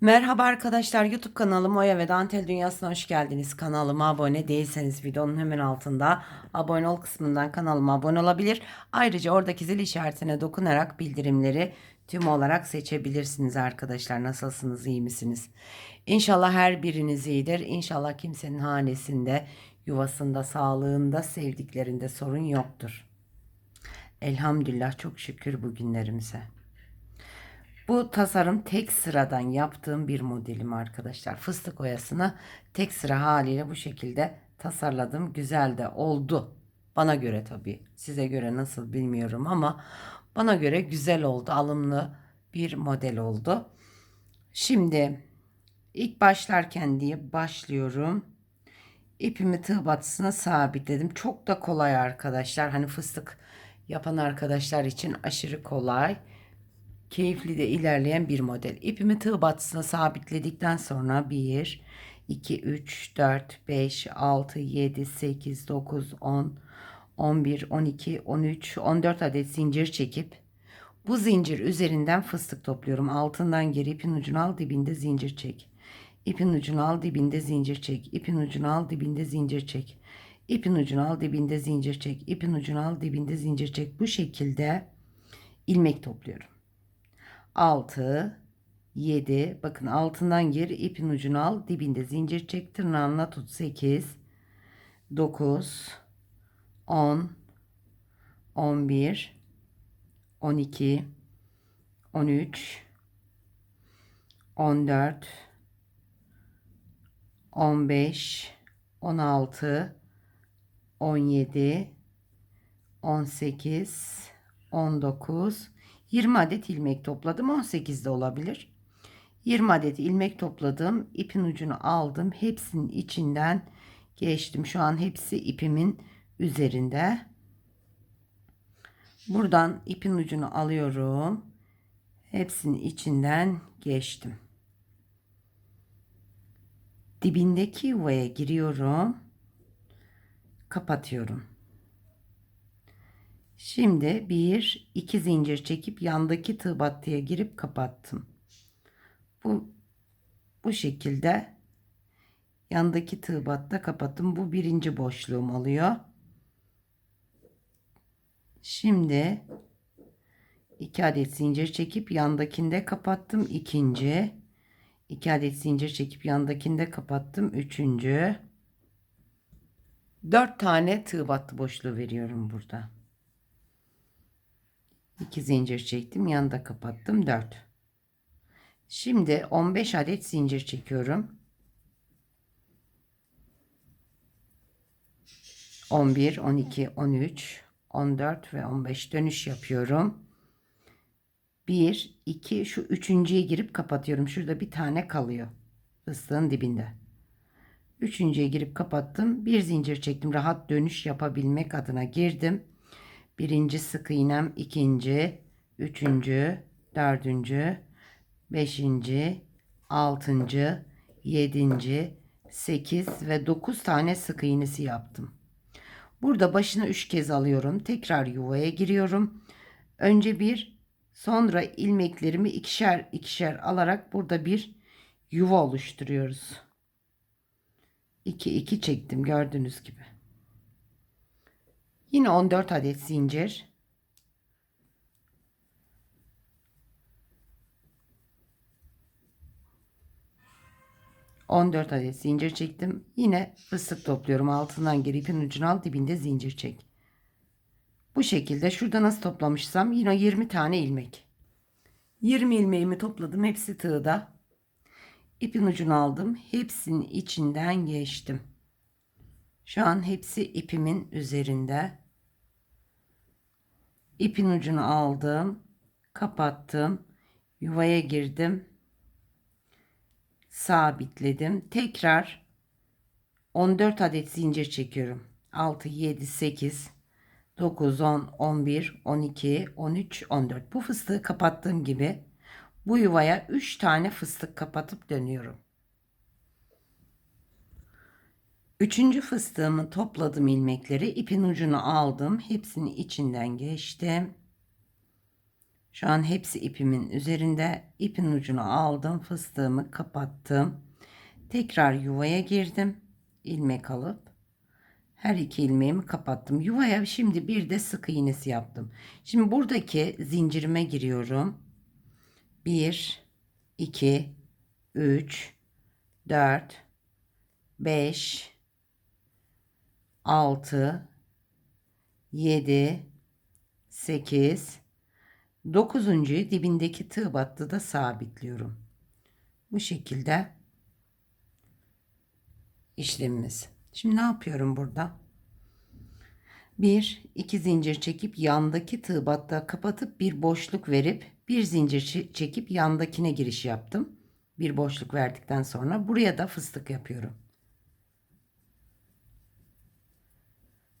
Merhaba arkadaşlar YouTube kanalım Oya ve Dantel Dünyası'na hoş geldiniz. Kanalıma abone değilseniz videonun hemen altında abone ol kısmından kanalıma abone olabilir. Ayrıca oradaki zil işaretine dokunarak bildirimleri tüm olarak seçebilirsiniz arkadaşlar. Nasılsınız iyi misiniz? İnşallah her biriniz iyidir. İnşallah kimsenin hanesinde, yuvasında, sağlığında, sevdiklerinde sorun yoktur. Elhamdülillah çok şükür bugünlerimize. Bu tasarım tek sıradan yaptığım bir modelim arkadaşlar. Fıstık oyasını tek sıra haliyle bu şekilde tasarladım. Güzel de oldu. Bana göre tabii. Size göre nasıl bilmiyorum ama bana göre güzel oldu. Alımlı bir model oldu. Şimdi ilk başlarken diye başlıyorum. İpimi tığ batısına sabitledim. Çok da kolay arkadaşlar. Hani fıstık yapan arkadaşlar için aşırı kolay keyifli de ilerleyen bir model. İpimi tığ batısına sabitledikten sonra 1, 2, 3, 4, 5, 6, 7, 8, 9, 10, 11, 12, 13, 14 adet zincir çekip bu zincir üzerinden fıstık topluyorum. Altından geri ipin ucunu al dibinde zincir çek. İpin ucunu al dibinde zincir çek. İpin ucunu al dibinde zincir çek. İpin ucunu al dibinde zincir çek. İpin ucunu al dibinde zincir çek. Bu şekilde ilmek topluyorum. 6 7 bakın altından gir ipin ucunu al dibinde zincir çek tırnağınla tut. 8 9 10 11 12 13 14 15 16 17 18 19 20 adet ilmek topladım. 18 de olabilir. 20 adet ilmek topladım. İpin ucunu aldım. Hepsinin içinden geçtim. Şu an hepsi ipimin üzerinde. Buradan ipin ucunu alıyorum. Hepsinin içinden geçtim. Dibindeki yuvaya giriyorum. Kapatıyorum. Şimdi bir iki zincir çekip yandaki tığ battıya girip kapattım. Bu bu şekilde yandaki tığ batta kapattım. Bu birinci boşluğum oluyor. Şimdi iki adet zincir çekip yandakinde kapattım. ikinci iki adet zincir çekip yandakinde kapattım. Üçüncü dört tane tığ battı boşluğu veriyorum burada. 2 zincir çektim yanında kapattım 4 şimdi 15 adet zincir çekiyorum. 11 12 13 14 ve 15 dönüş yapıyorum. 1 2 şu üçüncüye girip kapatıyorum. Şurada bir tane kalıyor fıstığın dibinde. Üçüncüye girip kapattım. Bir zincir çektim. Rahat dönüş yapabilmek adına girdim birinci sık iğnem ikinci üçüncü dördüncü beşinci altıncı yedinci sekiz ve dokuz tane sık iğnesi yaptım. Burada başına üç kez alıyorum tekrar yuvaya giriyorum. Önce bir sonra ilmeklerimi ikişer ikişer alarak burada bir yuva oluşturuyoruz. 2 2 çektim gördüğünüz gibi Yine 14 adet zincir. On dört adet zincir çektim. Yine fıstık topluyorum. Altından geri ipin ucunu al dibinde zincir çek. Bu şekilde şurada nasıl toplamışsam yine 20 tane ilmek. 20 ilmeğimi topladım. Hepsi tığda. İpin ucunu aldım. Hepsinin içinden geçtim. Şu an hepsi ipimin üzerinde. İpin ucunu aldım. Kapattım. Yuvaya girdim. Sabitledim. Tekrar 14 adet zincir çekiyorum. 6, 7, 8, 9, 10, 11, 12, 13, 14. Bu fıstığı kapattığım gibi bu yuvaya 3 tane fıstık kapatıp dönüyorum. Üçüncü fıstığımı topladım ilmekleri ipin ucunu aldım hepsini içinden geçtim Şu an hepsi ipimin üzerinde. İpin ucunu aldım. Fıstığımı kapattım. Tekrar yuvaya girdim. ilmek alıp her iki ilmeğimi kapattım. Yuvaya şimdi bir de sık iğnesi yaptım. Şimdi buradaki zincirime giriyorum. 1 2 3 4 5 6 7 8 dokuzuncuyu dibindeki tığ battı da sabitliyorum. Bu şekilde işlemimiz. Şimdi ne yapıyorum burada? Bir, iki zincir çekip yandaki tığ battığı kapatıp bir boşluk verip bir zincir çe- çekip yandakine giriş yaptım. Bir boşluk verdikten sonra buraya da fıstık yapıyorum.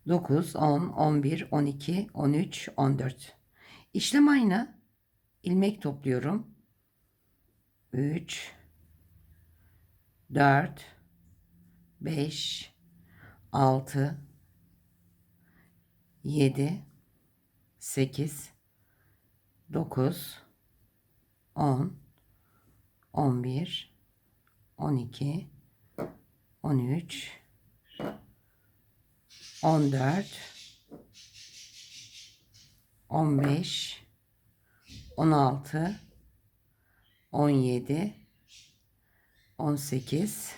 9, 10, 11, 12, 13, 14. İşlem aynı. İlmek topluyorum. 3, 4, 5, 6, 7, 8, 9, 10, 11, 12, 13, 14 15 16 17 18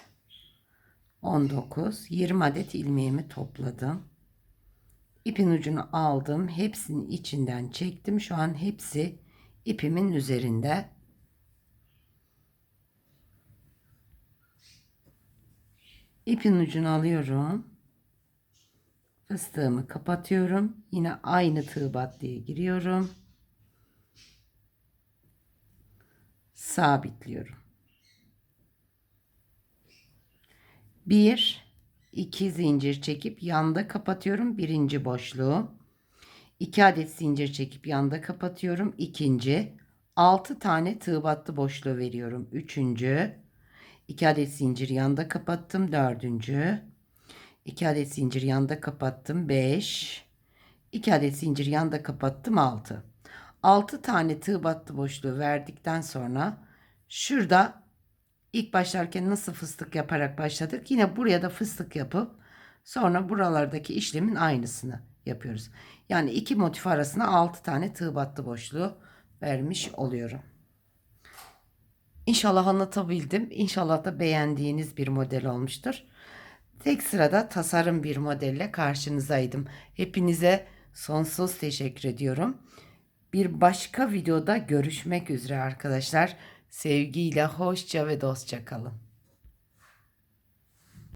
19 20 adet ilmeğimi topladım. İpin ucunu aldım. Hepsinin içinden çektim. Şu an hepsi ipimin üzerinde. İpin ucunu alıyorum. Fıstığımı kapatıyorum. Yine aynı tığ battıya giriyorum. Sabitliyorum. Bir, iki zincir çekip yanda kapatıyorum birinci boşluğu. İki adet zincir çekip yanda kapatıyorum ikinci. Altı tane tığ battı boşluğu veriyorum. Üçüncü. İki adet zincir yanda kapattım. Dördüncü. 2 adet zincir yanda kapattım 5 2 adet zincir yanda kapattım 6 6 tane tığ battı boşluğu verdikten sonra şurada ilk başlarken nasıl fıstık yaparak başladık yine buraya da fıstık yapıp sonra buralardaki işlemin aynısını yapıyoruz. Yani iki motif arasına 6 tane tığ battı boşluğu vermiş oluyorum. İnşallah anlatabildim. İnşallah da beğendiğiniz bir model olmuştur. Tek sırada tasarım bir modelle karşınızdaydım. Hepinize sonsuz teşekkür ediyorum. Bir başka videoda görüşmek üzere arkadaşlar. Sevgiyle hoşça ve dostça kalın.